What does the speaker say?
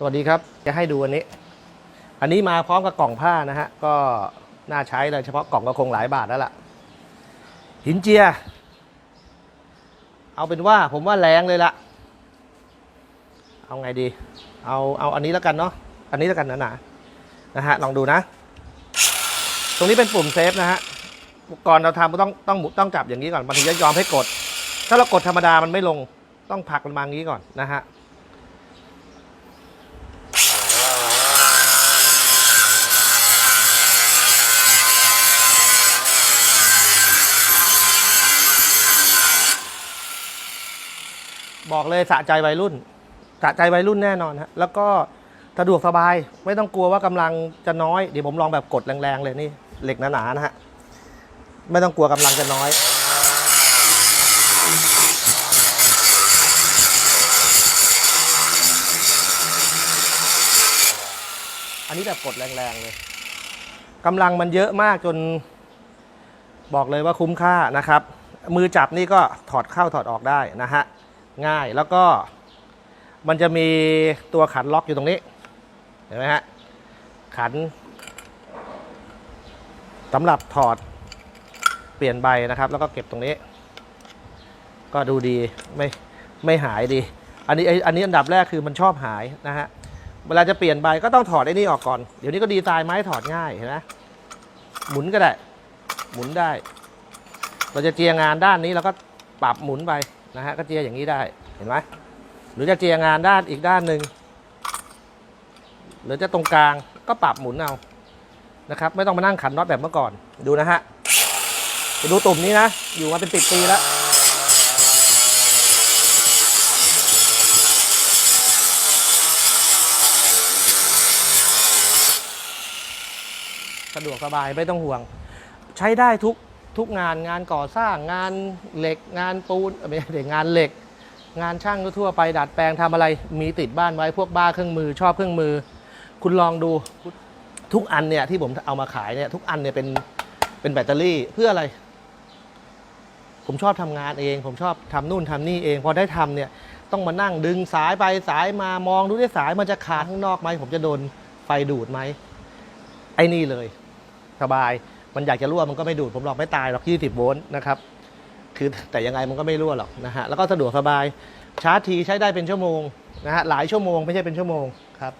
สวัสดีครับ จะให้ดูอันนี้ อันนี้มาพร้อมกับกล่องผ้านะฮะ ก็น่าใช้เลยเฉพาะกล่องก็คงหลายบาทแล้วล่ะ หินเจีย เอาเป็นว่าผมว่าแรงเลยล่ะเอาไงดี เอาเอาอันนี้แล้วกันเนาะ อันนี้แล้วกันนะนะนะฮะ ลองดูนะ ตรงนี้เป็นปุ่มเซฟนะฮะ ก่อนเราทำต้องต้องต้องจับอย่างนี้ก่อน มันถึงจะยอมให้กด ถ้าเรากดธรรมดามันไม่ลง ต้องผลักมันมาอย่างนี้ก่อนนะฮะ บอกเลยสะใจวัยรุ่นสะใจวัยรุ่นแน่นอนฮะแล้วก็สะดวกสบายไม่ต้องกลัวว่ากำลังจะน้อยเดี๋ยวผมลองแบบกดแรงๆเลยนี่เหล็กหนาๆนะฮะไม่ต้องกลัวกำลังจะน้อยอันนี้แบบกดแรงๆเลยกำลังมันเยอะมากจน บอกเลยว่าคุ้มค่านะครับ มือจับนี่ก็ถอดเข้าถอดออกได้นะฮะ ง่ายแล้วก็มันจะมีตัวขันล็อกอยู่ตรงนี้ เห็นไหมฮะ ขันสำหรับถอดเปลี่ยนใบนะครับ แล้วก็เก็บตรงนี้ ก็ดูดีไม่ไม่หายดี อันนี้อันนี้อันดับแรกคือมันชอบหายนะฮะ เวลาจะเปลี่ยนใบก็ต้องถอดไอ้นี่ออกก่อน เดี๋ยวนี้ก็ดีไซน์ไม้ถอดง่ายเห็นไหมหมุนก็ได้ หมุนได้ เราจะเจียงานด้านนี้เราก็ปรับหมุนไป นะฮะก็เจียอย่างนี้ได้เห็นไหมหรือจะเจียงานด้านอีกด้านหนึ่งหรือจะตรงกลางก็ปรับหมุนเอานะครับ ไม่ต้องมานั่งขันน็อตแบบเมื่อก่อนดูนะฮะไปดูตุ่มนี้นะ อยู่มาเป็นสิบปีแล้วสะดวกสบายไม่ต้องห่วง ใช้ได้ทุก ทุกงานงานก่อสร้างงานเหล็กงานปูนเอ้ยไม่ใช่งานเหล็ก งานช่างทั่วไปดัดแปลงทำอะไร มีติดบ้านไว้พวกบ้าเครื่องมือ ชอบเครื่องมือ คุณลองดูทุกอันเนี่ยที่ผมเอามาขายเนี่ยทุกอันเนี่ยเป็นเป็นแบตเตอรี่เพื่ออะไร ผมชอบทำงานเอง ผมชอบทำนู่นทำนี่เอง พอได้ทำเนี่ยต้องมานั่งดึงสายไปสายมามองดูที่สายมันจะขาดข้างนอกไหมผมจะโดนไฟดูดไหมไอ้นี่เลย สบาย มันอยากจะรั่วมันก็ไม่ดูดผมหรอกไม่ตายหรอก20โวลต์นะครับคือแต่ยังไงมันก็ไม่รั่วหรอกนะฮะแล้วก็สะดวกสบายชาร์จทีใช้ได้เป็นชั่วโมงนะฮะหลายชั่วโมงไม่ใช่เป็นชั่วโมงครับ